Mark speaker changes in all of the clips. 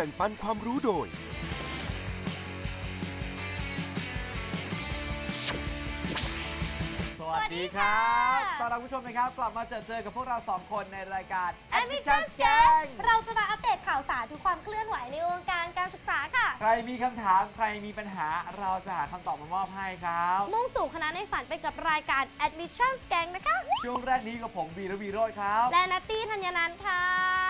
Speaker 1: บ่งปันความรู้โดย
Speaker 2: สวัสดีครับ
Speaker 3: สวัสดีค่ะ
Speaker 2: ต้อนรับผู้ชมนะครับ กลับมาเจอเจอกับพวกเราสองคนในรายการ
Speaker 3: Admission
Speaker 2: Gang
Speaker 3: Gang เราจะมาอัปเดตข่าวสารทุกความเคลื่อนไหวในวงการการศึกษาค่ะ
Speaker 2: ใครมีคำถาม ใครมีปัญหา เราจะหาคำตอบมามอบให้ครับ
Speaker 3: มุ่งสู่คณะในฝันไปกับรายการ Admission Gang นะคะ
Speaker 2: ช่วงแรกนี้กับผมวีรวีโรจน์ครับ
Speaker 3: และนัตตี้ธัญนันท์ค่ะสั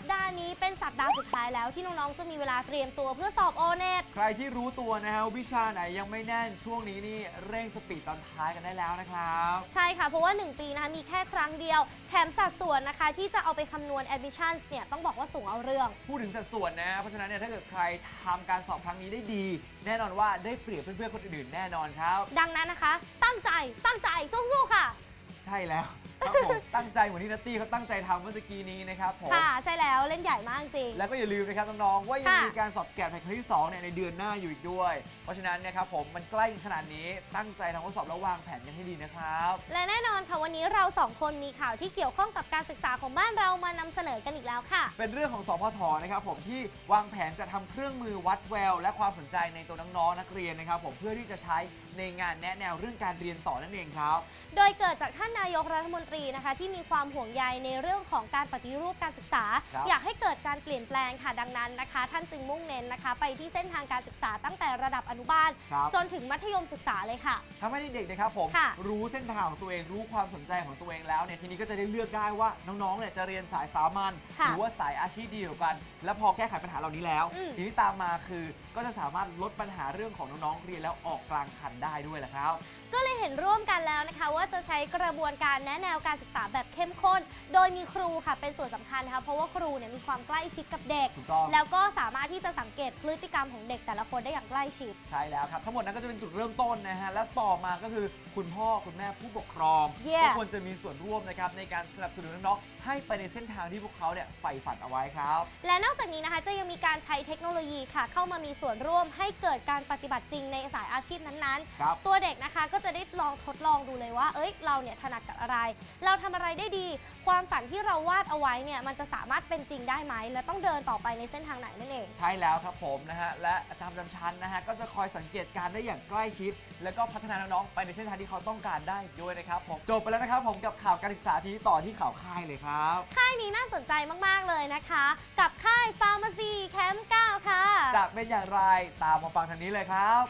Speaker 3: ปดาห์นี้เป็นสัปดาห์สุดท้ายแล้วที่น้องๆ จะมีเวลาเตรียมตัวเพื่อสอบโอเน็ต
Speaker 2: ใครที่รู้ตัวนะฮะวิชาไหนยังไม่แน่นช่วงนี้นี่เร่งสปีดตอนท้ายกันได้แล้วนะครับ
Speaker 3: ใช่ค่ะ เพราะว่า 1 ปีนะคะมีแค่ครั้งเดียว แถมสัดส่วนนะคะ ที่จะเอาไปคำนวณ admission เนี่ยต้องบอกว่าสูงเอาเรื่อง
Speaker 2: พูดถึงสัดส่วนนะ เพราะฉะนั้นเนี่ยถ้าเกิดใครทำการสอบครั้งนี้ได้ดี แน่นอนว่าได้เปรียบเพื่อนๆคนอื่นๆแน่นอนครับ
Speaker 3: ดังนั้นนะคะ ตั้งใจตั้งใจสู้ๆค่ะ
Speaker 2: ใช่แล้วครับผม ตั้งใจเหมือนที่นัตตี้เขาตั้งใจทำเมื่อตะกี้นี้นะครับผม
Speaker 3: ค่ะ ใช่แล้วเล่นใหญ่มากจริง
Speaker 2: แล้วก็อย่าลืมนะครับน้องๆว่ายัง
Speaker 3: ค่ะ
Speaker 2: มีการสอบแกดแพทครั้งที่2เนี่ยในเดือนหน้าอยู่อีกด้วย เพราะฉะนั้นเนะครับผมมันใกล้ขนาดนี้ตั้งใจทำข้อสอบแล้ววางแผนกันให้ดีนะครับ
Speaker 3: และแน่นอนค่ะวันนี้เราสองคนมีข่าวที่เกี่ยวข้องกับการศึกษาของบ้านเรามานำเสนอกันอีกแล้วค่ะ
Speaker 2: เป็นเรื่องของสพทนะครับผมที่วางแผนจะทำเครื่องมือวัดแวว และความสนใจในตัวน้องๆนักเรียนนะครับผมเพื่อที่จะใช้ในงานแนะแนวเรื่องการเรียนต่อนั่นเองครับ
Speaker 3: โดยเกิดจากท่านนายกรัฐมนตรีนะคะ ที่มีความห่วงใยในเรื่องของการปฏิรูปการศึกษา
Speaker 2: ครับ
Speaker 3: อยากให้เกิดการเปลี่ยนแปลงค่ะดังนั้นนะคะ ท่านจึงมุ่งเน้นนะคะ ไปที่เส้นทางการศึกษาตั้งแต่ระดับอนุบาล
Speaker 2: ครับ
Speaker 3: จนถึงมัธยมศึกษาเลยค่ะ
Speaker 2: ทำให้เด็กๆนะครับผม
Speaker 3: ค่ะ
Speaker 2: รู้เส้นทางของตัวเองรู้ความสนใจของตัวเองแล้วเนี่ยทีนี้ก็จะได้เลือกได้ว่าน้องๆเนี่ยจะเรียนสายสามัญ
Speaker 3: ค่ะ
Speaker 2: หรือว่าสายอาชีพเดียวกัน แล้วพอแก้ไขปัญหาเหล่านี้แล้ว
Speaker 3: อืม
Speaker 2: สิ่งที่ตามมาคือก็จะสามารถลดปัญหาเรื่องของน้องๆเรียนแล้วออกกลางคันได้ได้ด้วยล่ะครับ
Speaker 3: ก็เลยเห็นร่วมกันแล้วนะคะ ว่าจะใช้กระบวนการแนะแนวการศึกษาแบบเข้มข้น โดยมีครูค่ะเป็นส่วนสำคัญนะคะเพราะว่าครูเนี่ยมีความใกล้ชิดกับเด็ก
Speaker 2: ถูกต้อง
Speaker 3: แล้วก็สามารถที่จะสังเกตพฤติกรรมของเด็กแต่ละคนได้อย่างใกล้ชิด
Speaker 2: ใช่แล้วครับทั้งหมดนั้นก็จะเป็นจุดเริ่มต้นนะฮะและต่อมาก็คือคุณพ่อคุณแม่ผู้ปกครอง
Speaker 3: Yeah
Speaker 2: ก็ควรจะมีส่วนร่วมนะครับในการสนับสนุนน้องๆให้ไปในเส้นทางที่พวกเขาเนี่ยใฝ่ฝันเอาไว้ครับ
Speaker 3: และนอกจากนี้นะคะจะยังมีการใช้เทคโนโลยีค่ะ เข้ามามีส่วนร่วมให้เกิดการปฏิบัติจริงในสายอาชีพนั้น
Speaker 2: ครับ
Speaker 3: ๆ ตัวเด็กนะคะก็จะได้ลองทดลองดูเลยว่า เอ้ย เราเนี่ยถนัดกับอะไร เราทำอะไรได้ดี ความฝันที่เราวาดเอาไว้เนี่ย มันจะสามารถเป็นจริงได้ไหม และต้องเดินต่อไปในเส้นทางไหนนั่นเอง
Speaker 2: ใช่แล้วครับผมนะฮะ และอาจารย์ประจำชั้นนะฮะ ก็จะคอยสังเกตการณ์ได้อย่างใกล้ชิด แล้วก็พัฒนาน้องๆ ไปในเส้นทางที่เขาต้องการได้อีกด้วยนะครับผม จบไปแล้วนะครับผมกับข่าวการศึกษาทีนี้ต่อที่ข่าวค่ายเลยครับ
Speaker 3: ค่ายนี้น่าสนใจมากๆเลยนะคะ กับค่าย Pharmacy Camp 9ค่ะ
Speaker 2: จะเป็นอย่างไร ตามมาฟังทางนี้เลยครับ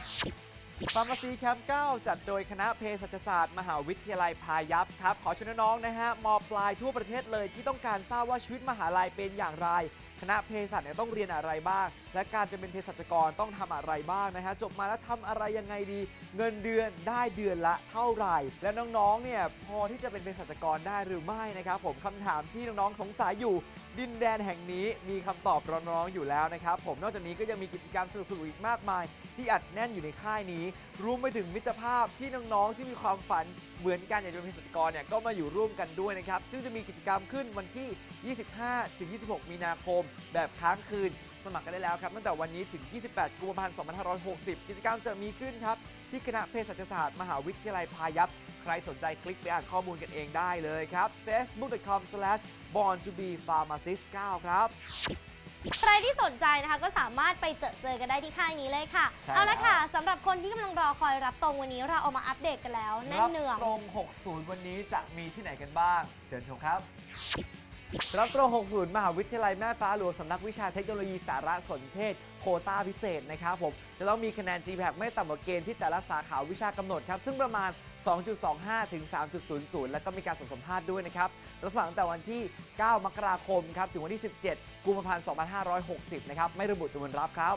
Speaker 2: ฟาร์มาซีแคมป์9จัดโดยคณะเภสัชศาสตร์ มหาวิทยาลัยพายัพครับ ขอเชิญน้องๆนะฮะมปลายทั่วประเทศเลยที่ต้องการทราบว่าชีวิตมหาลัยเป็นอย่างไร คณะเภสัชเนี่ยต้องเรียนอะไรบ้างและการจะเป็นเภสัชกรต้องทำอะไรบ้างนะฮะจบมาแล้วทำอะไรยังไงดี เงินเดือนได้เดือนละเท่าไหร่ และน้องๆเนี่ยพอที่จะเป็นเภสัชกรได้หรือไม่นะครับผมคำถามที่น้องๆสงสัยอยู่ ดินแดนแห่งนี้มีคำตอบรอน้องๆอยู่แล้วนะครับผมนอกจากนี้ก็ยังมีกิจกรรมสนุกๆอีกมากมาย ที่อัดแน่นอยู่ในค่ายนี้รวมไปถึงมิตรภาพที่น้องๆที่มีความฝันเหมือนกันอยากจะเป็นเภสัชกรเนี่ยก็มาอยู่ร่วมกันด้วยนะครับซึ่งจะมีกิจกรรมขึ้นวันที่ 25ถึง26 มีนาคม แบบค้างคืน สมัครกันได้แล้วครับตั้งแต่วันนี้ถึง 28 กุมภาพันธ์ 2560 กิจกรรมจะมีขึ้นครับ ที่คณะเภสัชศาสตร์ มหาวิทยาลัยพายัพ ใครสนใจคลิกไปอ่านข้อมูลกันเองได้เลยครับ facebook.com/born to be pharmacist 9ครับ
Speaker 3: ใครที่สนใจนะคะก็สามารถไปเจอเจอกันได้ที่ค่ายนี้เลยค่ะ
Speaker 2: ใช่
Speaker 3: เอาละ
Speaker 2: แล้ว
Speaker 3: ค่ะสำหรับคนที่กำลังรอคอยรับตรงวันนี้เราเอามาอัปเดตกันแล้วแน่นเนือง
Speaker 2: รับตรง 60 วันนี้จะมีที่ไหนกันบ้าง เชิญชมครับ รับตรง60 มหาวิทยาลัยแม่ฟ้าหลวงสำนักวิชาเทคโนโลยีสารสนเทศ โคต้าพิเศษนะครับผม จะต้องมีคะแนน GPAC ไม่ต่ำกว่าเกณฑ์ที่แต่ละสาขาวิชากำหนดครับ ซึ่งประมาณ 2.25 ถึง 3.00 แล้วก็มีการส่งสัมภาษณ์ด้วยนะครับรับสมัครตั้งแต่วันที่ 9 มกราคมครับ ถึงวันที่ 17 กุมภาพันธ์ 2560 นะครับ ไม่ระบุจำนวนรับครับ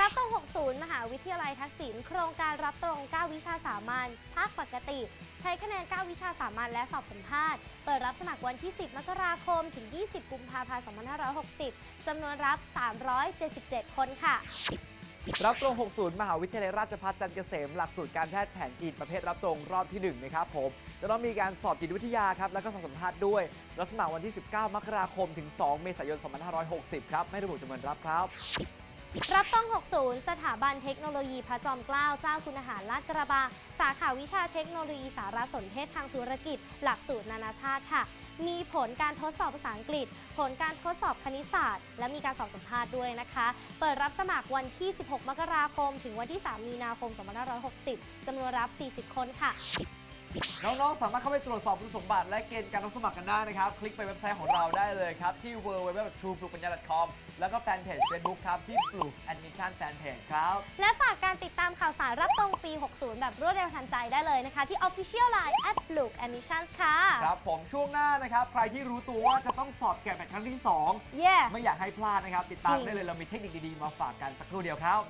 Speaker 3: รับตรง 60 มหาวิทยาลัยทักษิณโครงการรับตรง 9 วิชาสามัญภาคปกติ ใช้คะแนน 9 วิชาสามัญและสอบสัมภาษณ์ เปิดรับสมัครวันที่ 10 มกราคม ถึง 20 กุมภาพันธ์ 2560 จำนวนรับ 377 คนค่ะ
Speaker 2: รับตรง 60 มหาวิทยาลัยราชภัฏจันทร์เกษม หลักสูตรการแพทย์แผนจีนประเภทรับตรงรอบที่ 1 นะครับผม จะต้องมีการสอบจิตวิทยาครับ แล้วก็สอบสัมภาษณ์ด้วย รับสมัครวันที่ 19 มกราคม ถึง 2 เมษายน 2560 ครับ ไม่ระบุจำนวนรับครับ
Speaker 3: รับต้อง 60 สถาบันเทคโนโลยีพระจอมเกล้าเจ้าคุณอาหารลาดกระบังสาขาวิชาเทคโนโลยีสารสนเทศทางธุรกิจ หลักสูตรนานาชาติค่ะ มีผลการทดสอบภาษาอังกฤษ ผลการทดสอบคณิตศาสตร์ และมีการสอบสัมภาษณ์ด้วยนะคะ เปิดรับสมัครวันที่ 16 มกราคม ถึงวันที่ 3 มีนาคม 2560จำนวนรับ 40 คนค่ะ
Speaker 2: น้องๆ สามารถเข้าไปตรวจสอบคุณสมบัติและเกณฑ์การรับสมัครกันได้นะครับ คลิกไปเว็บไซต์ของเราได้เลยครับ ที่ www.trueplugbanya.com แล้วก็แฟนเพจ Facebook ครับ ที่ปลูก Admission Fanpage ครับ
Speaker 3: และฝากการติดตามข่าวสารรับตรงปี 60 แบบรวดเร็วทันใจได้เลยนะคะ ที่ Official Line at b l u e Admissions ค่ะ
Speaker 2: ครับ ผมช่วงหน้านะครับ ใครที่รู้ตัวว่าจะต้องสอบแกะแบบครั้งที่
Speaker 3: เย่
Speaker 2: 2ไม่อยากให้พลาดนะครับติดตาม
Speaker 3: จริง
Speaker 2: ได้เลยเรามีเทคนิคดีๆมาฝากกันสักครู่เดียวครับ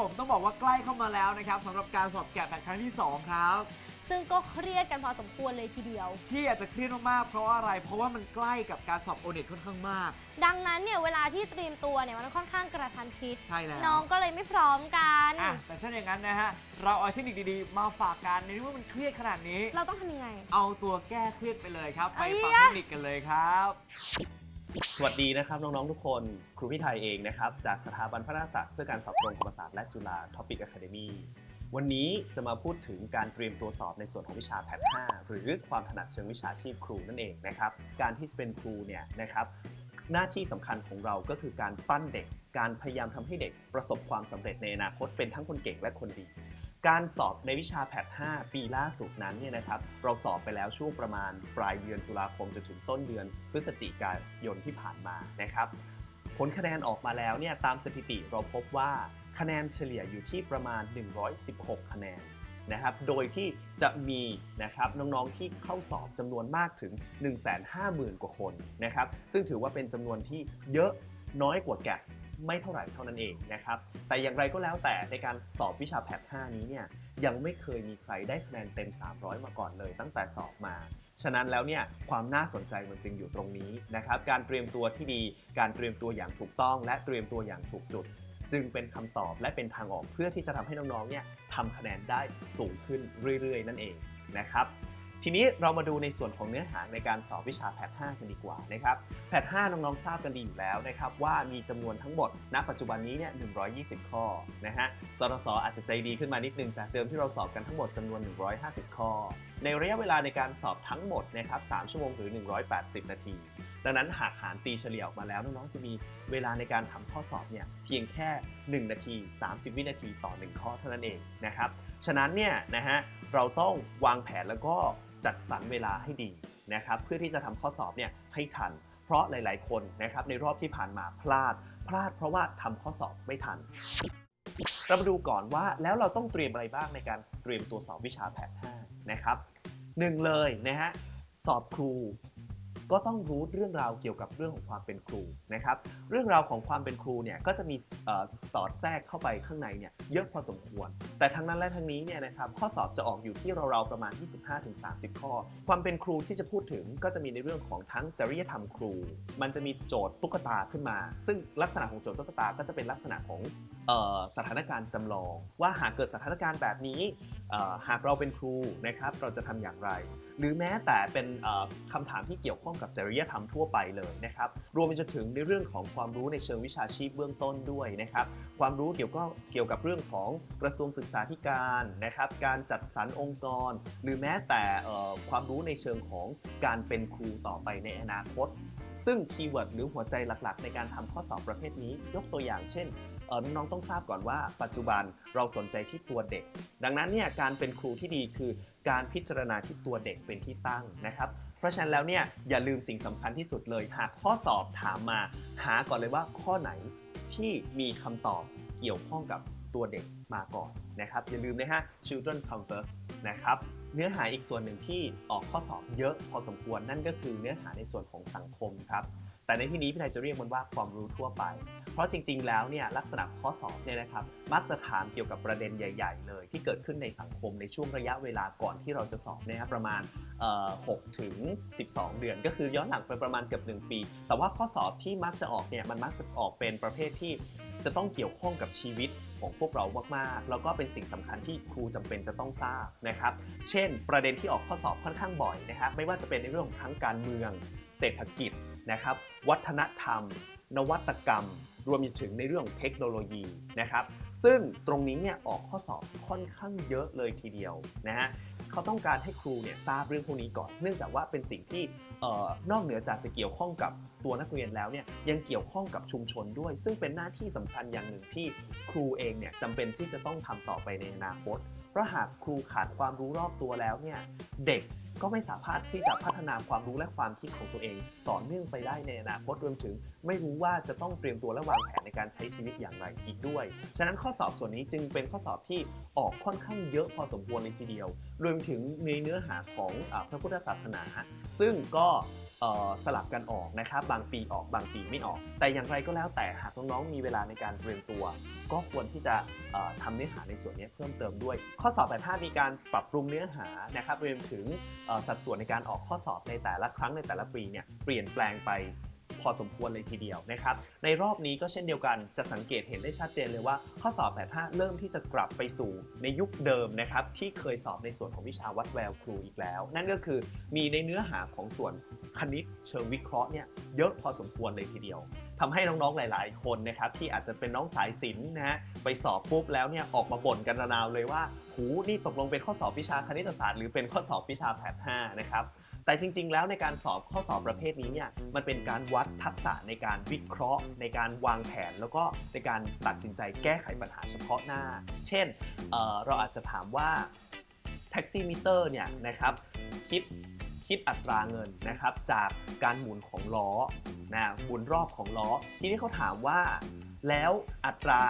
Speaker 2: ผมต้องบอกว่าใกล้เข้ามาแล้วนะครับสำหรับการสอบแกะแบบครั้งที่ 2 ครับ
Speaker 3: ซึ่งก็เครียดกันพอสมควรเลยทีเดียว
Speaker 2: ที่อาจจะเครียดมากๆเพราะว่าอะไรเพราะว่ามันใกล้กับการสอบโอเน็ตค่อนข้างมาก
Speaker 3: ดังนั้นเนี่ยเวลาที่เตรียมตัวเนี่ยมันค่อนข้างกระชันชิด
Speaker 2: ใช่แล้ว
Speaker 3: น้องก็เลยไม่พร้อมกัน
Speaker 2: อะแต่ถ้าอย่างนั้นนะฮะเราเอาเทคนิคดีๆ มาฝากกันในเมื่อมันเครียดขนาดนี้
Speaker 3: เราต้องทำยังไง
Speaker 2: เอาตัวแก้เครียดไปเลยครับ ไป
Speaker 3: เอ้ย
Speaker 2: ฟัง
Speaker 3: อะ
Speaker 2: เทคนิคกันเลยครับ
Speaker 1: สวัสดีนะครับน้องๆทุกคนครูพี่ไทยเองนะครับจากสถาบันพัฒนาศาสตร์เพื่อการสอบตรงธรรมศาสตร์และจุฬา Topic Academy วันนี้จะมาพูดถึงการเตรียมตัวสอบในส่วนของวิชาแพท5หรือความถนัดเชิงวิชาชีพครูนั่นเองนะครับการที่จะเป็นครูเนี่ยนะครับหน้าที่สำคัญของเราก็คือการปั้นเด็ก การพยายามทำให้เด็กประสบความสำเร็จในอนาคตเป็นทั้งคนเก่งและคนดี การสอบในวิชาแพท5ปีล่าสุดนั้นเนี่ยนะครับเราสอบไปแล้วช่วงประมาณปลายเดือนตุลาคมจนถึงต้นเดือนพฤศจิกายนที่ผ่านมานะครับผลคะแนนออกมาแล้วเนี่ยตามสถิติเราพบว่าคะแนนเฉลี่ยอยู่ที่ประมาณ 116 คะแนนนะครับ โดยที่จะมีนะครับน้องๆที่เข้าสอบจำนวนมากถึง 150,000 กว่าคนนะครับ ซึ่งถือว่าเป็นจำนวนที่เยอะน้อยกว่าแกะ ไม่เท่าไหร่เท่านั้นเองนะครับ แต่อย่างไรก็แล้วแต่ในการสอบวิชาแพท5นี้เนี่ยยังไม่เคยมีใครได้คะแนนเต็ม 300 มาก่อนเลยตั้งแต่สอบมา ฉะนั้นแล้วเนี่ยความน่าสนใจมันจึงอยู่ตรงนี้นะครับ การเตรียมตัวที่ดี การเตรียมตัวอย่างถูกต้อง และเตรียมตัวอย่างถูกจุด จึงเป็นคำตอบและเป็นทางออกเพื่อที่จะทำให้น้องๆเนี่ยทำคะแนนได้สูงขึ้นเรื่อย ๆ นั่นเองนะครับ ทีนี้เรามาดูในส่วนของเนื้อหาในการสอบวิชาแพท5กันดีกว่านะครับแพท5น้องๆทราบกันดีอยู่แล้วนะครับว่ามีจำนวนทั้งหมดณปัจจุบันนี้เนี่ย120 ข้อนะฮะสทศอาจจะใจดีขึ้นมานิดนึงจากเดิมที่เราสอบกันทั้งหมดจำนวน 150 ข้อ ในระยะเวลาในการสอบทั้งหมดนะครับ3ชั่วโมงหรือ 180 นาที ดังนั้นหากหารตีเฉลี่ยออกมาแล้วน้องๆจะมีเวลาในการทำข้อสอบเนี่ยเพียงแค่ 1 นาที 30 วินาทีต่อ 1 ข้อเท่านั้นเองนะครับฉะนั้นเนี่ยนะฮะเราต้องวางแผนแล้วก็ จัดสรรเวลาให้ดีนะครับเพื่อที่จะทำข้อสอบเนี่ยให้ทัน เพราะหลาย ๆ คนนะครับในรอบที่ผ่านมาพลาด พลาดเพราะว่าทำข้อสอบไม่ทันเรามาดูก่อนว่าแล้วเราต้องเตรียมอะไรบ้างในการเตรียมตัวสอบวิชาแพท5นะครับหนึ่งเลยนะฮะสอบครู ก็ต้องรู้เรื่องราวเกี่ยวกับเรื่องของความเป็นครูนะครับ เรื่องราวของความเป็นครูเนี่ยก็จะมีเอ่อสอดแทรกเข้าไปข้างในเนี่ยเยอะพอสมควร แต่ทั้งนั้นและทั้งนี้เนี่ยนะครับข้อสอบจะออกอยู่ที่เราๆประมาณ 25-30 ข้อ ความเป็นครูที่จะพูดถึงก็จะมีในเรื่องของทั้งจริยธรรมครู มันจะมีโจทย์ตุ๊กตาขึ้นมา ซึ่งลักษณะของโจทย์ตุ๊กตาก็จะเป็นลักษณะของ สถานการณ์จำลอง ว่าหากเกิดสถานการณ์แบบนี้หากเราเป็นครูนะครับเราจะทำอย่างไร หรือแม้แต่เป็นคำถามที่เกี่ยวข้องกับจริยธรรมทั่วไปเลยนะครับรวมไปจนถึงในเรื่องของความรู้ในเชิงวิชาชีพเบื้องต้นด้วยนะครับความรู้เกี่ยวก็เกี่ยวกับเรื่องของกระทรวงศึกษาธิการนะครับการจัดสรรองค์กร หรือแม้แต่ความรู้ในเชิงของการเป็นครูต่อไปในอนาคตซึ่งคีย์เวิร์ดหรือหัวใจหลักๆ ในการทำข้อสอบประเภทนี้ ยกตัวอย่างเช่น เออน้องๆต้องทราบก่อนว่าปัจจุบันเราสนใจที่ตัวเด็ก ดังนั้นเนี่ยการเป็นครูที่ดีคือการพิจารณาที่ตัวเด็กเป็นที่ตั้งนะครับ เพราะฉะนั้นแล้วเนี่ยอย่าลืมสิ่งสำคัญที่สุดเลย หากข้อสอบถามมา หาก่อนเลยว่าข้อไหนที่มีคำตอบเกี่ยวข้องกับตัวเด็กมาก่อนนะครับอย่าลืมนะฮะ children come first นะครับเนื้อหาอีกส่วนหนึ่งที่ออกข้อสอบเยอะพอสมควรนั่นก็คือเนื้อหาในส่วนของสังคมครับ แต่ในที่นี้พี่นายจะเรียกมันว่าความรู้ทั่วไป เพราะจริง ๆ แล้วเนี่ยลักษณะข้อสอบเนี่ยนะครับมักจะถามเกี่ยวกับประเด็นใหญ่ ๆ เลย ที่เกิดขึ้นในสังคมในช่วงระยะเวลาก่อนที่เราจะสอบนะครับประมาณ6ถึง 12 เดือน ก็คือย้อนหลังไปประมาณเกือบ1ปี แต่ว่าข้อสอบที่มักจะออกเนี่ยมันมักจะออกเป็นประเภทที่จะต้องเกี่ยวข้องกับชีวิตของพวกเรามาก ๆ แล้วก็เป็นสิ่งสำคัญที่ครูจำเป็นจะต้องทราบนะครับ เช่น ประเด็นที่ออกข้อสอบค่อนข้างบ่อยนะครับ ไม่ว่าจะเป็นในเรื่องของทั้งการเมือง เศรษฐกิจ นะครับ วัฒนธรรม นวัตกรรม รวมไปถึงในเรื่องเทคโนโลยีนะครับ ซึ่งตรงนี้เนี่ยออกข้อสอบค่อนข้างเยอะเลยทีเดียวนะฮะเขาต้องการให้ครูเนี่ยทราบเรื่องพวกนี้ก่อน เนื่องจากว่าเป็นสิ่งที่ออนอกเหนือจากจะเกี่ยวข้องกับตัวนักเรียนแล้วเนี่ยยังเกี่ยวข้องกับชุมชนด้วย ซึ่งเป็นหน้าที่สำคัญอย่างหนึ่งที่ครูเองเนี่ยจำเป็นที่จะต้องทำต่อไปในอนาคต เพราะหากครูขาดความรู้รอบตัวแล้วเนี่ยเด็ก ก็ไม่สามารถที่จะพัฒนาความรู้และความคิดของตัวเอง ต่อเนื่องไปได้ในอนาคตรวมถึง ไม่รู้ว่าจะต้องเตรียมตัวและวางแผนในการใช้ชีวิตอย่างไรอีกด้วย ฉะนั้นข้อสอบส่วนนี้จึงเป็นข้อสอบที่ออกค่อนข้างเยอะพอสมควรเลยทีเดียว รวมถึงในเนื้อหาของอพระพุทธศาสนา ซึ่งก็ สลับกันออกนะครับบางปีออกบางปีไม่ออก แต่อย่างไรก็แล้วแต่หากน้องๆมีเวลาในการเรียนตัว ก็ควรที่จะเอ่อทำเนื้อหาในส่วนนี้เพิ่มเติมด้วย ข้อสอบแบบ5มีการปรับปรุงเนื้อหานะครับรวมถึงสัดส่วนในการออกข้อสอบในแต่ละครั้งในแต่ละปีเนี่ยเปลี่ยนแปลงไป พอสมควรเลยทีเดียวนะครับ ในรอบนี้ก็เช่นเดียวกันจะสังเกตเห็นได้ชัดเจนเลยว่า ข้อสอบแบบ5เริ่มที่จะกลับไปสู่ในยุคเดิมนะครับที่เคยสอบในส่วนของวิชาวัดแววครูอีกแล้ว นั่นก็คือมีในเนื้อหาของส่วนคณิตเชิงวิเคราะห์เนี่ยเยอะพอสมควรเลยทีเดียวทำให้น้องๆ หลาย ๆ คนนะครับที่อาจจะเป็นน้องสายศิลป์นะฮะไปสอบปุ๊บแล้วเนี่ยออกมาบ่นกันระนาวเลยว่าหูนี่ตกลงเป็นข้อสอบวิชาคณิตศาสตร์หรือเป็นข้อสอบวิชาแพท5นะครับ แต่จริง ๆ แล้วในการสอบข้อสอบประเภทนี้เนี่ยมันเป็นการวัดทักษะในการวิเคราะห์ ในการวางแผน แล้วก็ในการตัดสินใจแก้ไขปัญหาเฉพาะหน้า เช่นเเราอาจจะถามว่าแท็กซี่มิเตอร์เนี่ยนะครับคิดคิดอัตราเงินนะครับจากการหมุนของล้อนะหมุนรอบของล้อ ทีนี้เขาถามว่า แล้วอัตรา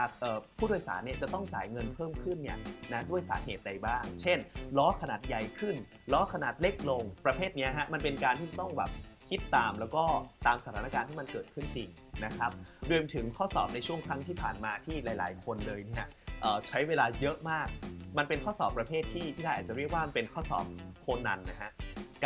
Speaker 1: ผู้โดยสารเนี่ยจะต้องจ่ายเงินเพิ่มขึ้นเนี่ยนะด้วยสาเหตุใดบ้าง เช่น ล้อขนาดใหญ่ขึ้น ล้อขนาดเล็กลง ประเภทเนี้ยฮะ มันเป็นการที่ต้องแบบคิดตามแล้วก็ตามสถานการณ์ที่มันเกิดขึ้นจริงนะครับรวมถึงข้อสอบในช่วงครั้งที่ผ่านมาที่หลาย ๆ คนเลยเนี่ยใช้เวลาเยอะมาก มันเป็นข้อสอบประเภทที่ที่ได้อาจจะเรียกว่าเป็นข้อสอบโคนันนะฮะ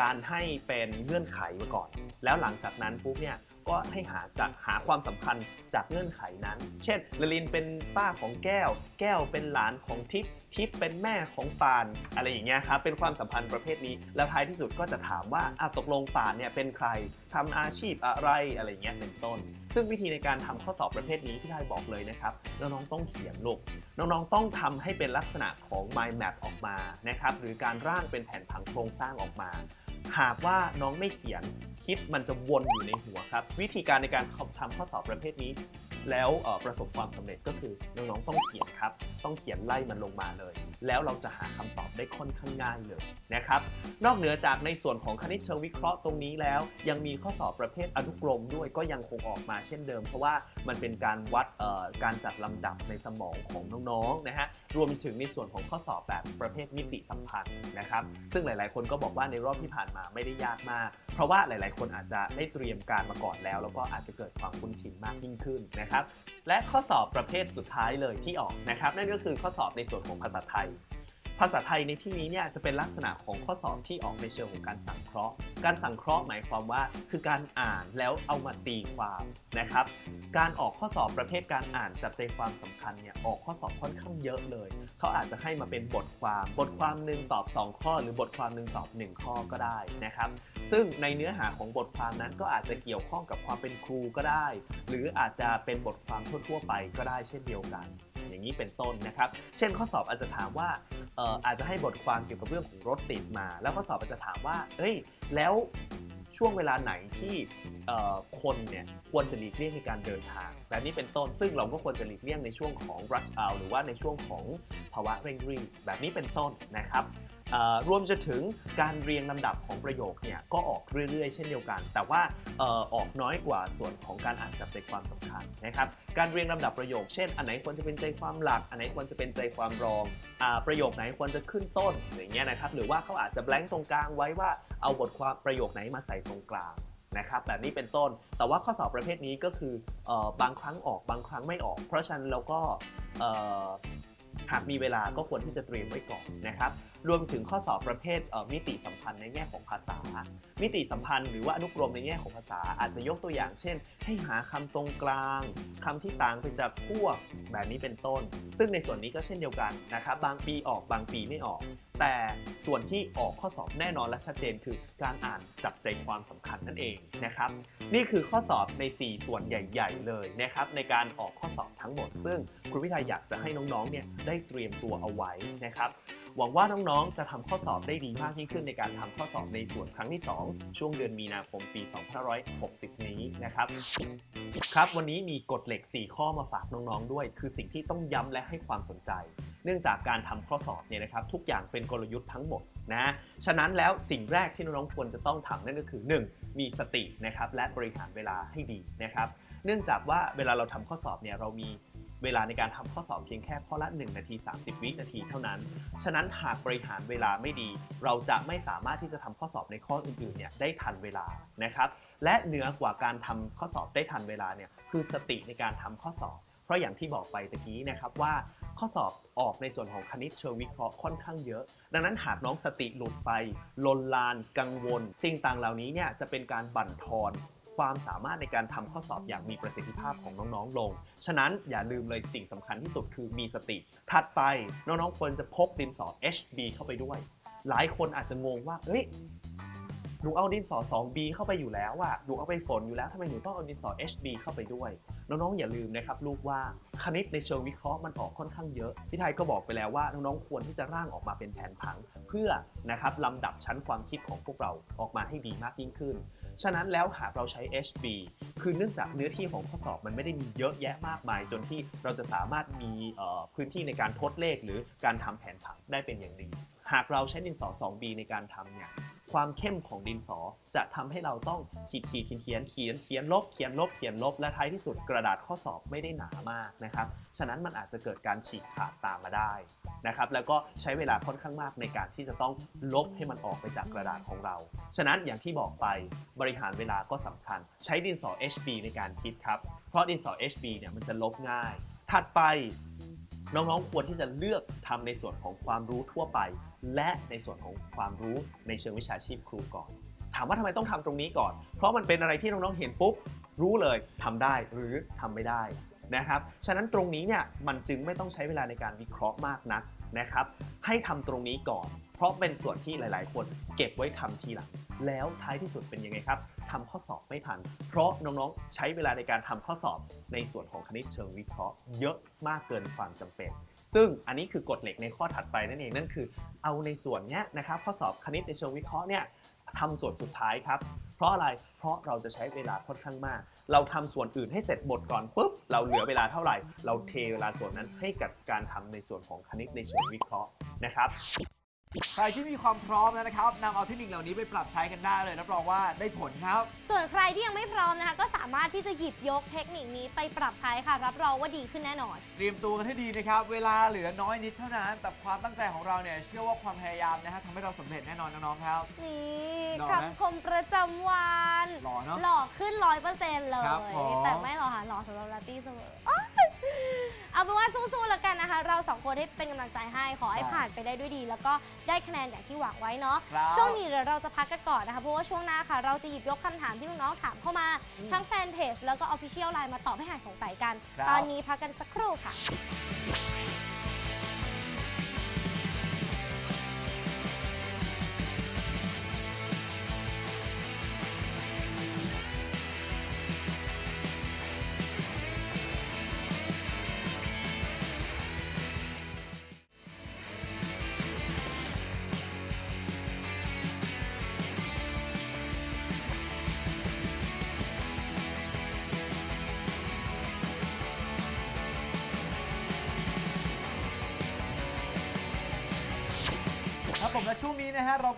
Speaker 1: การให้เป็นเงื่อนไขมาก่อน แล้วหลังจากนั้นปุ๊บเนี่ย ก็ให้หาจากหาความสำคัญจากเงื่อนไขนั้น เช่นลลินเป็นป้าของแก้ว แก้วเป็นหลานของทิพทิพเป็นแม่ของปาน อะไรอย่างเงี้ยครับ เป็นความสัมพันธ์ประเภทนี้ แล้วท้ายที่สุดก็จะถามว่าอะตกลงปานเนี่ยเป็นใครทำอาชีพอะไรอะไรอย่างเงี้ยเป็นต้น ซึ่งวิธีในการทำข้อสอบประเภทนี้ที่ได้บอกเลยนะครับ น้องๆต้องเขียนลูก น้องๆต้องทำให้เป็นลักษณะของ mind map ออกมานะครับ หรือการร่างเป็นแผนผังโครงสร้างออกมา หากว่าน้องไม่เขียนคิดมันจะวนอยู่ในหัวครับ วิธีการในการทำข้อสอบประเภทนี้ แล้วประสบความสำเร็จก็คือน้องๆต้องเขียนครับ ต้องเขียนไล่มันลงมาเลย แล้วเราจะหาคำตอบได้ค่อนข้างง่ายเลยนะครับ นอกเหนือจากในส่วนของคณิตเชิงวิเคราะห์ตรงนี้แล้ว ยังมีข้อสอบประเภทอนุกรมด้วยก็ยังคงออกมาเช่นเดิม เพราะว่ามันเป็นการวัดการจัดลำดับในสมองของน้องๆนะฮะรวมถึงในส่วนของข้อสอบแบบประเภทมิติสัมพันธ์นะครับ ซึ่งหลาย ๆ คนก็บอกว่าในรอบที่ผ่านมาไม่ได้ยากมาก เพราะว่าหลาย ๆ คนอาจจะได้เตรียมการมาก่อนแล้ว แล้วก็อาจจะเกิดความคุ้นชินมากยิ่งขึ้นนะครับและข้อสอบประเภทสุดท้ายเลยที่ออกนะครับ นั่นก็คือข้อสอบในส่วนของภาษาไทยาษาไทยในที่นี้เนี่ยจะเป็นลักษณะของข้อสอบที่ออกในเชิงของการสังเคราะห์ การสังเคราะห์หมายความว่า คือการอ่านแล้วเอามาตีความนะครับ การออกข้อสอบประเภทการอ่านจับใจความสำคัญเนี่ยออกข้อสอบค่อนข้างเยอะเลย เขาอาจจะให้มาเป็นบทความ บทความหนึ่งตอบ 2 ข้อ หรือบทความหนึ่งตอบ 1 ข้อก็ได้นะครับ ซึ่งในเนื้อหาของบทความนั้นก็อาจจะเกี่ยวข้องกับความเป็นครูก็ได้ หรืออาจจะเป็นบทความทั่วๆไปก็ได้เช่นเดียวกัน อย่างนี้เป็นต้นนะครับ เช่นข้อสอบอาจจะถามว่าเอ่อาจจะให้บทความเกี่ยวกับเรื่องของรถติดมา แล้วข้อสอบอาจจะถามว่า เอ้ย แล้วช่วงเวลาไหนที่คนเนี่ยควรจะหลีกเลี่ยงในการเดินทางแบบนี้เป็นต้นซึ่งเราก็ควรจะหลีกเลี่ยงในช่วงของ rush hour หรือว่าในช่วงของภาวะเร่งรีบแบบนี้เป็นต้นนะครับ รวมจะถึงการเรียงลำดับของประโยคเนี่ยก็ออกเรื่อยๆ เช่นเดียวกัน แต่ว่าอออกน้อยกว่าส่วนของการอ่านจับใจความสำคัญนะครับการเรียงลำดับประโยค เช่น อันไหนควรจะเป็นใจความหลัก อันไหนควรจะเป็นใจความรองอประโยคไหนควรจะขึ้นต้นอย่างเงี้ยนะครับหรือว่าเขาอาจจะแบงค์ตรงกลางไว้ว่าเอาบทความประโยคไหนมาใส่ตรงกลางนะครับแบบนี้เป็นต้น แต่ว่าข้อสอบประเภทนี้ก็คือออบางครั้งออกบางครั้งไม่ออก เพราะฉะนั้นเราก็หากมีเวลาก็ควรที่จะเตรียมไว้ก่อนนะครับ รวมถึงข้อสอบประเภทมิติสัมพันธ์ในแง่ของภาษา มิติสัมพันธ์หรือว่าอนุกรมในแง่ของภาษา อาจจะยกตัวอย่างเช่น ให้หาคำตรงกลางคำที่ต่างไปจากพวกแบบนี้เป็นต้น ซึ่งในส่วนนี้ก็เช่นเดียวกันนะครับบางปีออกบางปีไม่ออก แต่ส่วนที่ออกข้อสอบแน่นอนและชัดเจนคือการอ่านจับใจความสำคัญนั่นเองนะครับ นี่คือข้อสอบใน 4 ส่วนใหญ่ ๆ เลยนะครับในการออกข้อสอบทั้งหมด ซึ่งครูพิทยาอยากจะให้น้องๆเนี่ยได้เตรียมตัวเอาไว้นะครับ หวังว่าน้องๆ จะทำข้อสอบได้ดีมากยิ่งขึ้นในการทำข้อสอบในส่วนครั้งที่ 2 ช่วงเดือนมีนาคมปี 2560 นี้นะครับ ครับ วันนี้มีกฎเหล็ก 4 ข้อมาฝากน้องๆ ด้วย คือสิ่งที่ต้องย้ำและให้ความสนใจ เนื่องจากการทำข้อสอบเนี่ยนะครับทุกอย่างเป็นกลยุทธ์ทั้งหมดนะ ฉะนั้นแล้วสิ่งแรกที่น้องๆ ควรจะต้องทำนั่นก็คือ 1. มีสตินะครับและบริหารเวลาให้ดีนะครับ เนื่องจากว่าเวลาเราทำข้อสอบเนี่ยเรามี เวลาในการทำข้อสอบเพียงแค่ข้อละ 1 นาที 30 วินาทีเท่านั้น ฉะนั้นหากบริหารเวลาไม่ดี เราจะไม่สามารถที่จะทำข้อสอบในข้ออื่นๆเนี่ยได้ทันเวลานะครับ และเหนือกว่าการทำข้อสอบได้ทันเวลาเนี่ยคือสติในการทำข้อสอบ เพราะอย่างที่บอกไปตะกี้นะครับว่าข้อสอบออกในส่วนของคณิตเชิงวิเคราะห์ค่อนข้างเยอะ ดังนั้นหากน้องสติหลุดไปลนลาน กังวล สิ่งต่างเหล่านี้เนี่ยจะเป็นการบั่นทอน ความสามารถในการทำข้อสอบอย่างมีประสิทธิภาพของน้องๆลง ฉะนั้นอย่าลืมเลยสิ่งสำคัญที่สุดคือมีสติ ถัดไปน้องๆควรจะพกดินสอ HB เข้าไปด้วย หลายคนอาจจะงงว่าเฮ้ยหนูเอาดินสอ 2B เข้าไปอยู่แล้วอะหนูเอาไปฝนอยู่แล้วทำไมหนูต้องเอาดินสอ HB เข้าไปด้วย น้องๆอย่าลืมนะครับลูกว่าคณิตในเชิงวิเคราะห์มันออกค่อนข้างเยอะพี่ไทยก็บอกไปแล้วว่าน้องๆควรที่จะร่างออกมาเป็นแผนผัง เพื่อนะครับลำดับชั้นความคิดของพวกเราออกมาให้ดีมากยิ่งขึ้น ฉะนั้นแล้วหากเราใช้ HB คือเนื่องจากเนื้อที่ของข้อสอบมันไม่ได้มีเยอะแยะมากมาย จนที่เราจะสามารถมีพื้นที่ในการทดเลขหรือการทำแผนผังได้เป็นอย่างดี หากเราใช้ดินสอ 2B ในการทำเนี่ย ความเข้มของดินสอ จะทำให้เราต้องขีดขีดเขียนเขียนเขียนลบเขียนลบเขียนลบและท้ายที่สุดกระดาษข้อสอบไม่ได้หนามากนะครับ ฉะนั้นมันอาจจะเกิดการฉีกขาดตามมาได้นะครับ แล้วก็ใช้เวลาค่อนข้างมากในการที่จะต้องลบให้มันออกไปจากกระดาษของเรา ฉะนั้นอย่างที่บอกไปบริหารเวลาก็สำคัญ ใช้ดินสอ HB ในการคิดครับ เพราะดินสอ HB เนี่ยมันจะลบง่าย ถัดไป น้องๆ ควรที่จะเลือกทำในส่วนของความรู้ทั่วไป และในส่วนของความรู้ในเชิงวิชาชีพครูก่อน ถามว่าทำไมต้องทำตรงนี้ก่อน เพราะมันเป็นอะไรที่น้องๆ เห็นปุ๊บรู้เลยทำได้หรือทำไม่ได้นะครับ ฉะนั้นตรงนี้เนี่ยมันจึงไม่ต้องใช้เวลาในการวิเคราะห์มากนักนะครับ ให้ทำตรงนี้ก่อน ราะเป็นส่วนที่หลาย ๆ คนเก็บไว้ทำทีหลัง แล้วท้ายที่สุดเป็นยังไงครับทำข้อสอบไม่ทัน เพราะน้อง ๆ ใช้เวลาในการทำข้อสอบในส่วนของคณิตเชิงวิเคราะห์ เยอะมากเกินความจำเป็น ซึ่งอันนี้คือกฎเหล็กในข้อถัดไปนั่นเองนั่นคือ เอาในส่วนนี้นะครับข้อสอบคณิตในเชิงวิเคราะห์เนี่ยทำส่วนสุดท้ายครับ เพราะอะไร เพราะเราจะใช้เวลาค่อนข้างมาก เราทำส่วนอื่นให้เสร็จหมดก่อนปุ๊บ เราเหลือเวลาเท่าไหร่ เราเทเวลาส่วนนั้นให้กับการทำในส่วนของคณิตในเชิงวิเคราะห์นะครับ
Speaker 2: ใครที่มีความพร้อมแล้วนะครับนำเอาเทคนิคเหล่านี้ไปปรับใช้กันได้เลยรับรองว่าได้ผลครับ
Speaker 3: ส่วนใครที่ยังไม่พร้อมนะคะ ก็สามารถที่จะหยิบยกเทคนิคนี้ไปปรับใช้ค่ะ รับรองว่าดีขึ้นแน่นอน
Speaker 2: เตรียมตัวกันให้ดีนะครับ เวลาเหลือน้อยนิดเท่านั้น แต่ความตั้งใจของเราเนี่ยเชื่อว่าความพยายามนะฮะทำให้เราสำเร็จแน่นอนน้องๆครับ
Speaker 3: นี่
Speaker 2: หล่อไหม
Speaker 3: คำคมประจำวัน
Speaker 2: หล่อเนาะ
Speaker 3: หล่อขึ้นร้อยเปอร์เซ็นต์เลย
Speaker 2: ครับผม
Speaker 3: แต่ไม่หรอกค่ะหล่อสำหรับลาตี้เสมออ้าวเอาเป็นว่าสู้ๆแล้วกันนะคะ เราสองคนให้เป็นกำลังใจให้ขอให้ผ่านไปได้ด้วยดี แล้วก็ได้คะแนนอย่างที่หวังไว้เนาะ
Speaker 2: ครับ
Speaker 3: ช่วงนี้เดี๋ยวเราจะพักกันก่อนนะคะเพราะว่าช่วงหน้าค่ะ เราจะหยิบยกคำถามที่น้องๆถามเข้ามาทั้งแฟนเพจแล้วก็ Official Line มาตอบให้หายสงสัยกัน
Speaker 2: ครับ
Speaker 3: ตอนนี้พักกันสักครู่ค่ะ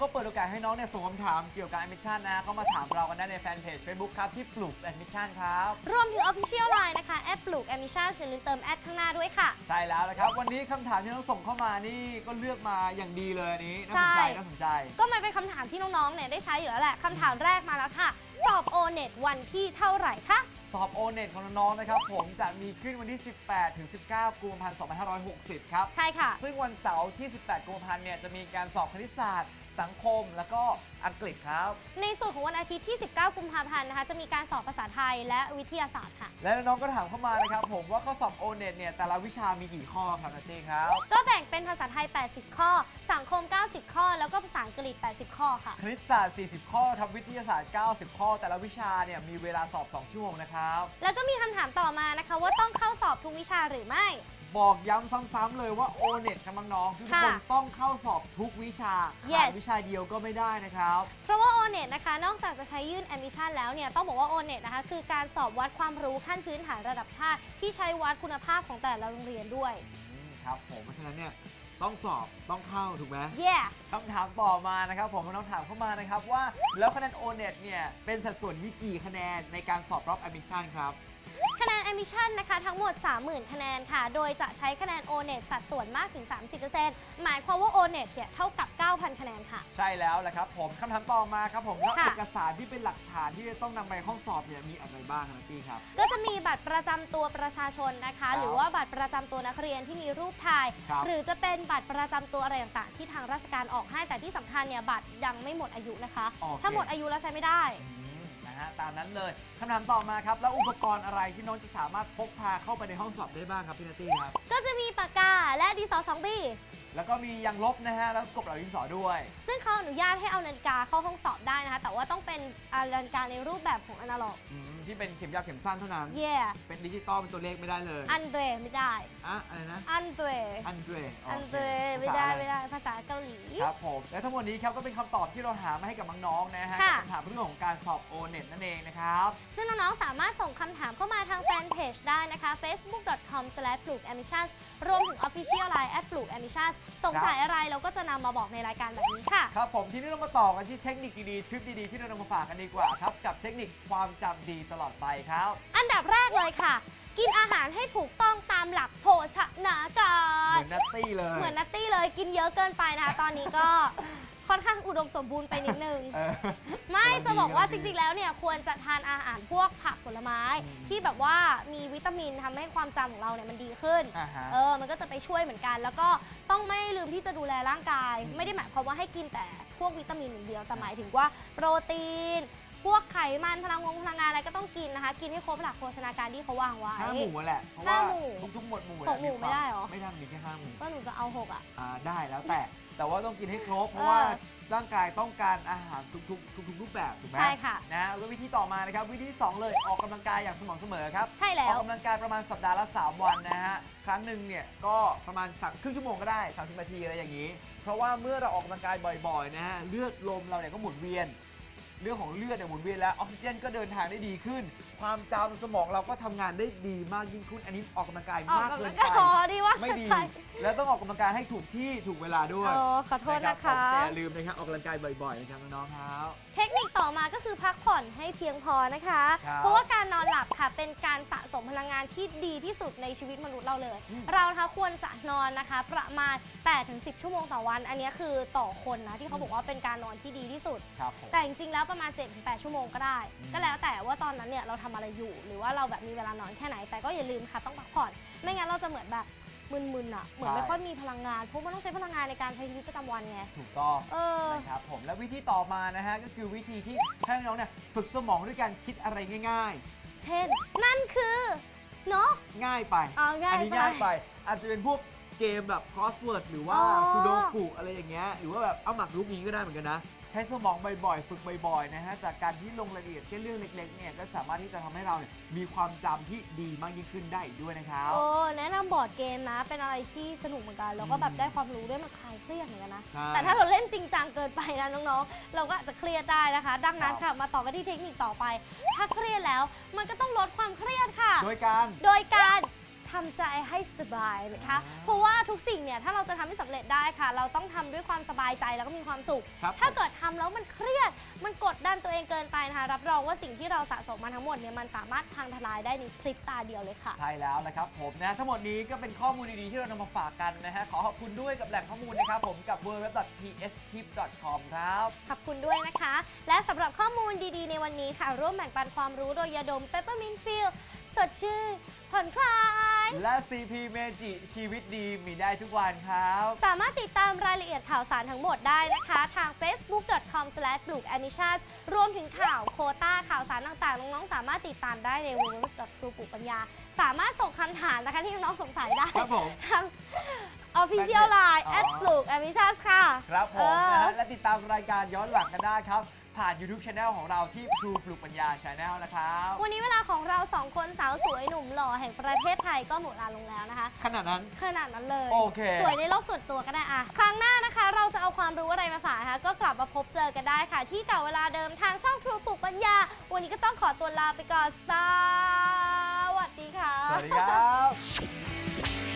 Speaker 2: ก็เปิดโอกาสให้น้องเนี่ยส่งคำถามเกี่ยวกับแอดมิชชั่นนะเข้ามาถามเรากันได้ในแฟนเพจ Facebook ครับที่ปลูกแอดมิชชั่นครับ
Speaker 3: รวมถึง Official Line นะคะแอดปลูกแอมิชั่นอย่าลืมเติมแอดข้างหน้าด้วยค่ะ
Speaker 2: ใช่แล้วนะครับ วันนี้คำถามที่น้องส่งเข้ามานี่ก็เลือกมาอย่างดีเลยอันนี้น่าสนใจ
Speaker 3: ใช่
Speaker 2: น่าสนใจ
Speaker 3: ก็มันเป็นคำถามที่น้องๆเนี่ยได้ใช้อยู่แล้วแหละคำถามแรกมาแล้วค่ะ สอบ o n e t วันที่เท่าไหร่คะ
Speaker 2: สอบโอเน็ตของน้องๆนะครับ ผมจะมีขึ้นวันที่ 18 ถึง 19 กุมภาพันธ์ 2560 ครับ
Speaker 3: ใช่ค่ะ
Speaker 2: ซึ่งวันเสาร์ที่ 18 กุมภาพันธ์เนี่ยจะมีการสอบคณิตศาสตร์ สังคมแล้วก็อังกฤษครับ
Speaker 3: ในส่วนของวันอาทิตย์ที่ 19 กุมภาพันธ์นะคะ จะมีการสอบภาษาไทยและวิทยาศาสตร์ค่ะ
Speaker 2: และน้องๆก็ถามเข้ามานะครับ ผมว่าข้อสอบโอเน็ตเนี่ย แต่ละวิชามีกี่ข้อครับนัตตี้ครับ
Speaker 3: ก็แบ่งเป็นภาษาไทย 80 ข้อ สังคม 90 ข้อ แล้วก็ภาษาอังกฤษ 80 ข้อค่ะ
Speaker 2: คณิตศาสตร์ 40 ข้อทำวิทยาศาสตร์ 90 ข้อ แต่ละวิชาเนี่ยมีเวลาสอบ 2 ชั่วโมงนะครับ
Speaker 3: แล้วก็มีคำถามต่อมานะคะ ว่าต้องเข้าสอบทุกวิชาหรือไม่
Speaker 2: บอกย้ำซ้ำๆเลยว่าโอเน็ตครับน้องๆทุกคน
Speaker 3: ค่ะ
Speaker 2: ต้องเข้าสอบทุกวิชาขาด
Speaker 3: Yes
Speaker 2: วิชาเดียวก็ไม่ได้นะครับ
Speaker 3: เพราะว่า o n e t นะคะ นอกจากจะใช้ยื่น admission แล้วเนี่ย ต้องบอกว่า o n e t นะคะ คือการสอบวัดความรู้ขั้นพื้นฐานระดับชาติ ที่ใช้วัดคุณภาพของแต่ละโรงเรียนด้วย
Speaker 2: อืมครับผมเพราะฉะนั้นเนี่ยต้องสอบต้องเข้าถูกไหม
Speaker 3: yeah
Speaker 2: คำถามต่อมานะครับผมน้องๆถามเข้ามานะครับว่า แล้วคะแนนโอเน็ตเนี่ยเป็นสัดส่วนมีกี่คะแนนในการสอบรอบ admission ครับ
Speaker 3: คะแนน admission นะคะทั้งหมด 30,000 คะแนนค่ะ โดยจะใช้คะแนน o n e t สัดส่วนมากถึง 30%หมายความว่า o n e t เนี่ยเท่ากับ 9,000 คะแนนค่ะ
Speaker 2: ใช่แล้วแหละครับผมคำถามต่อมาครับผมแล้ว
Speaker 3: ค่ะ
Speaker 2: เอกสารที่เป็นหลักฐานที่จะต้องนำไปห้องสอบเนี่ยมีอะไรบ้างครับนัตตี้ครับ
Speaker 3: ก็จะมีบัตรประจำตัวประชาชนนะคะ
Speaker 2: ครับ
Speaker 3: หรือว่าบัตรประจำตัวนักเรียนที่มีรูปถ่าย
Speaker 2: ครับ
Speaker 3: หรือจะเป็นบัตรประจำตัวอะไรต่างๆ ที่ทางราชการออกให้แต่ที่สำคัญเนี่ยบัตรยังไม่หมดอายุนะคะ
Speaker 2: โอเค
Speaker 3: ถ้าหมดอายุแล้วใช้ไม่ได้
Speaker 2: อืมนะ ฮะตามนั้นเลยคำถามต่อมาครับ แล้วอุปกรณ์อะไรที่น้องจะสามารถพกพาเข้าไปในห้องสอบได้บ้างครับพี่นัตตี้ครับ
Speaker 3: ก็จะมีปากกาและดินสอ2บี
Speaker 2: แล้วก็มียางลบนะฮะแล้วกบเหล่าดินสอด้วย
Speaker 3: ซึ่งเขาอนุญาตให้เอานาฬิกาเข้าห้องสอบได้นะคะ แต่ว่าต้องเป็นอ่านาฬิกาในรูปแบบของอนาล็อก
Speaker 2: อืมที่เป็นเข็มยาวเข็มสั้นเท่านั้น
Speaker 3: เย่
Speaker 2: เป็นดิจิตอลเป็นตัวเลขไม่ได้เลย
Speaker 3: อันเดรไม่ได้
Speaker 2: อะอะไรนะ
Speaker 3: อันเดร
Speaker 2: อันเดร
Speaker 3: อันเดรไม่ได้ไม่ได้ภาษาเกาหลี
Speaker 2: ครับผมและทั้งหมดนี้ครับก็เป็นคำตอบที่เราหามาให้กับน้องๆนะฮะ
Speaker 3: ค่ะ
Speaker 2: กับคำถามเรื่องของการสอบโอเน็ตนั่นเองนะครับ
Speaker 3: ซึ่งน้องๆ สามารถส่งคำถามเข้ามาทางแฟนเพจได้นะคะ facebook.com/plugadmissions รวมถึง official line at plugadmissions สงสัยอะไรเราก็จะนำมาบอกในรายการแบบนี้ค่ะ
Speaker 2: ครับผมทีนี้เรามาต่อกันที่เทคนิคดีๆทริปดีๆที่เรานำมาฝากกันดีกว่าครับ กับเทคนิคความจำดีตลอดไปครับ
Speaker 3: อันดับแรกเลยค่ะ กินอาหารให้ถูกต้องตามหลักโภชนากา
Speaker 2: เห
Speaker 3: ร
Speaker 2: มือนนัตตี้เลย
Speaker 3: เหมือนนัตตี้เลยกินเยอะเกินไปนะคะตอนนี้ก็ค่อนข้างอุดมสมบูรณ์ไปนิดนึง
Speaker 2: เออ
Speaker 3: ไม่
Speaker 2: กำลังดี
Speaker 3: จะบอกว่าจ
Speaker 2: กำลังดี
Speaker 3: ริงๆ แล้วเนี่ยควรจะทานอาหารพวกผักผลไม้
Speaker 2: อืม
Speaker 3: ที่แบบว่ามีวิตามินทำให้ความจำของเราเนี่ยมันดีขึ้น
Speaker 2: อ่าฮะ
Speaker 3: เออ มันก็จะไปช่วยเหมือนกัน แล้วก็ต้องไม่ลืมที่จะดูแลร่างกาย
Speaker 2: อืม
Speaker 3: ไม่ได้หมายความว่าให้กินแต่พวกวิตามินอย่างเดียว แต่หมายถึงว่าโปรตีน พวกไขมันพลังงงพลังงานอะไรก็ต้องกินนะคะ กินให้ครบหลักโภชนาการที่เขาวางไว้
Speaker 2: ห้าหมู่แหละ เพราะ
Speaker 3: ห้า
Speaker 2: ว่า
Speaker 3: หมู่
Speaker 2: ทุกๆหมวดหมู่
Speaker 3: หกหมู่
Speaker 2: ควา
Speaker 3: ไม่ได้เหรอ
Speaker 2: ไม่ได้มีแค่ห้าหมู่
Speaker 3: ก็หนูจะเอาหกอะ
Speaker 2: อ่าได้แล้วแต่ แต่ว่าต้องกินให้ครบ เพราะ
Speaker 3: เออ
Speaker 2: ว่าร่างกายต้องการอาหารทุกๆทุกๆรูปแบบถูกไหม
Speaker 3: ใช่ค่ะ
Speaker 2: นะแล้ววิธีต่อมานะครับ วิธีที่สองเลยออกกำลังกายอย่างสม่ำเสมอครับ
Speaker 3: ใช่แล้
Speaker 2: ออ
Speaker 3: ว
Speaker 2: กกำลังกายประมาณสัปดาห์ละ 3 วันนะฮะ ครั้งหนึ่งเนี่ยก็ประมาณสักครึ่งชั่วโมงก็ได้ 30 นาทีอะไรอย่างนี้ เพราะว่าเมื่อเราออกกำลังกายบ่อยๆนะฮะเลือดลมเราเนี่ยก็หมุนเวียน เรื่องของเลือดเนี่ยหมุนเวียนแล้วออกซิเจนก็เดินทางได้ดีขึ้น ความจำสมองเราก็ทำงานได้ดีมากยิ่งขึ้น อันนี้ออกกำลังกาย
Speaker 3: ออก
Speaker 2: มาก
Speaker 3: กำ
Speaker 2: เกิ
Speaker 3: ลั
Speaker 2: น
Speaker 3: ง
Speaker 2: ไป
Speaker 3: กายอ๋อดีว่า
Speaker 2: ไม่ดี
Speaker 3: ใช่
Speaker 2: แล้วต้องออกกำลังกายให้ถูกที่ถูกเวลาด้วย
Speaker 3: เออขอโทษนะ
Speaker 2: รับผม
Speaker 3: คะ
Speaker 2: แต่อย่าลืมนะครับออกกำลังกายบ่อยๆนะครับน้องๆครับ
Speaker 3: เทคนิคต่อมาก็คือพักผ่อนให้เพียงพอนะคะ
Speaker 2: ครับ
Speaker 3: เพราะว่าการนอนหลับค่ะเป็นการสะสมพลังงานที่ดีที่สุดในชีวิตมนุษย์เราเลย
Speaker 2: อืม
Speaker 3: เรานะคะควรจะนอนนะคะ ประมาณ 8-10 ชั่วโมงต่อวัน อันนี้คือต่อคนนะที่เขาบอกว่าเป็นการนอนที่ดีที่สุด
Speaker 2: ครับผม
Speaker 3: แต่จริงๆแล้วประมาณ 7-8 ชั่วโมงก็ได้
Speaker 2: อืม
Speaker 3: ก็แล้วแต่ว่าตอนนั้นเนี่ยเราทำอะไรอยู่ หรือว่าเราแบบมีเวลานอนแค่ไหน แต่ก็อย่าลืมค่ะต้องพักผ่อน ไม่งั้นเราจะเหมือนแบบมึนๆอะ เหมือนไม่ค่อยมีพลังงาน เพราะมันต้องใช้พลังงานในการใช้ชีวิตประจำวันไง
Speaker 2: ถูกต้อง
Speaker 3: เออ
Speaker 2: นะครับผม และวิธีต่อมานะฮะ ก็คือวิธีที่ให้น้องๆเนี่ยฝึกสมองด้วยการคิดอะไรง่าย
Speaker 3: เช่น นั่นคือเนาะ
Speaker 2: ๆง่ายไป
Speaker 3: เอาง่าย
Speaker 2: อันี้
Speaker 3: ไป
Speaker 2: ง่ายไป อาจจะเป็นพวกเกมแบบ crossword หรือว่า
Speaker 3: อ๋อ
Speaker 2: ซูโดกุอะไรอย่างเงี้ย หรือว่าแบบเอาหมากรุกนี้ก็ได้เหมือนกันนะใช้สมองบ่อยๆ ฝึกบ่อยๆ นะฮะ จากการที่ลงรายละเอียดแค่เรื่องเล็กๆ เนี่ย ก็สามารถที่จะทำให้เราเนี่ยมีความจำที่ดีมากยิ่งขึ้นได้อีกด้วยนะครับ
Speaker 3: โอ้แนะนำบอร์ดเกมนะ เป็นอะไรที่สนุกเหมือนกัน แล้วก็แบบได้ความรู้ด้วยมันคลายเครียดเหมือนกันนะ
Speaker 2: ใช่
Speaker 3: แต่ถ้าเราเล่นจริงจังเกินไปนะน้องๆ เราก็อาจจะเครียดได้นะคะ ดังนั้น
Speaker 2: ครั
Speaker 3: ค่ะ
Speaker 2: บ
Speaker 3: มาต่อกันที่เทคนิคต่อไป ถ้าเครียดแล้ว มันก็ต้องลดความเครียดค่ะ
Speaker 2: โดยการ
Speaker 3: โดยการ ทำใจให้สบายนะคะ
Speaker 2: อ่า
Speaker 3: เพราะว่าทุกสิ่งเนี่ยถ้าเราจะทำให้สำเร็จได้ค่ะ เราต้องทำด้วยความสบายใจแล้วก็มีความสุข
Speaker 2: ครับ
Speaker 3: ถ้า
Speaker 2: ผม
Speaker 3: เกิดทำแล้วมันเครียด มันกดดันตัวเองเกินไปนะคะ รับรองว่าสิ่งที่เราสะสมมาทั้งหมดเนี่ยมันสามารถพังทลายได้ในพริบตาเดียวเลยค่ะ
Speaker 2: ใช่แล้วนะครับผมนะทั้งหมดนี้ก็เป็นข้อมูลดีๆที่เรานำมาฝากกันนะฮะขอขอบคุณด้วยกับแหล่งข้อมูลนะครับผมกับ w w w p s t i p c o m ครับ
Speaker 3: ขอบคุณด้วยนะคะ และสำหรับข้อมูลดีๆ ในวันนี้ค่ะ ร่วมแบ่งปันความรู้โดยยาดม Peppermint Feel สดชื่น ผ่อนคลาย
Speaker 2: และ CP Meiji ชีวิตดีมีได้ทุกวันครับ
Speaker 3: สามารถติดตามรายละเอียดข่าวสารทั้งหมดได้นะคะ ทาง facebook.com/b l u e a m i c i o u s รวมถึงข่าวโควต้าข่าวสารต่างๆ น้องๆ สามารถติดตามได้ใน www.true ปุปัญญา สามารถส่งคำถามนะคะที่น้องๆสงสัยได้
Speaker 2: ครับผม
Speaker 3: ทาง official line
Speaker 2: อ๋อ
Speaker 3: at b l u e a m i c i o u s ค่ะ
Speaker 2: ครับผม
Speaker 3: เออ
Speaker 2: นะฮะและติดตามรายการย้อนหลังกันได้ครับ ผ่าน YouTube Channel ของเราที่ True ปลูกปัญญา Channel นะครับ
Speaker 3: วันนี้เวลาของเราสองคนสาวสวยหนุ่มหล่อแห่งประเทศไทยก็หมดเวลาลงแล้วนะคะ
Speaker 2: ขนาดนั้น
Speaker 3: ขนาดนั้นเลย
Speaker 2: โอเค
Speaker 3: สวยในโลกส่วนตัวก็ได้อะครั้งหน้านะคะ เราจะเอาความรู้อะไรมาฝากนะคะก็กลับมาพบเจอกันได้ค่ะ ที่เก่าเวลาเดิมทางช่อง True ปลูกปัญญา วันนี้ก็ต้องขอตัวลาไปก่อนสวัสดีค่ะ
Speaker 2: สวัสดีครับ